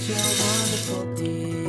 笑我的破底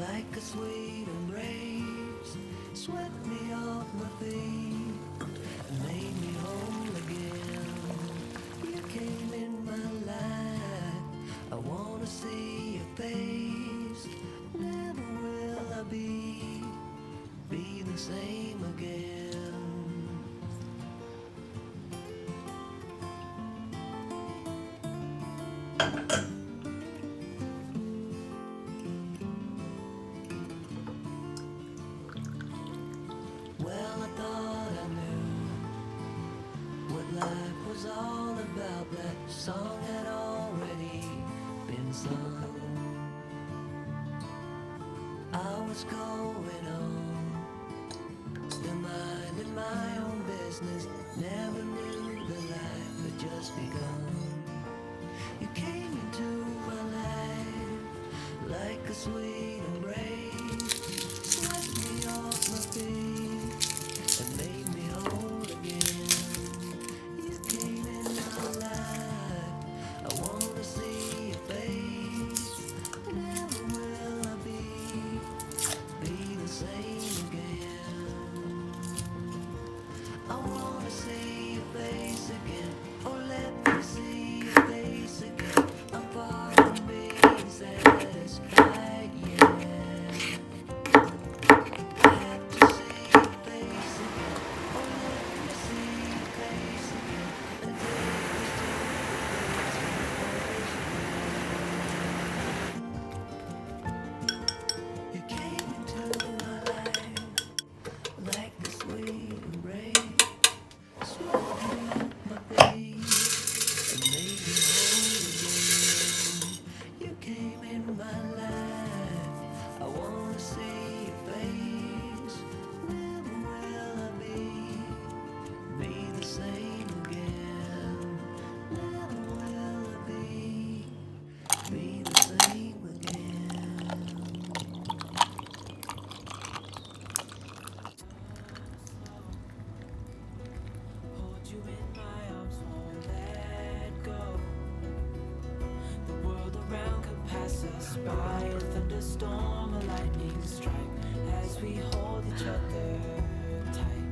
like a sweet embrace swept me off my feet and made me whole again. You came in my life, I wanna see. I was going on, minding my own business. Never knew the life had just begun. You came into my life like a sweet embrace. by a thunderstorm, a lightning strike as we hold each other tight.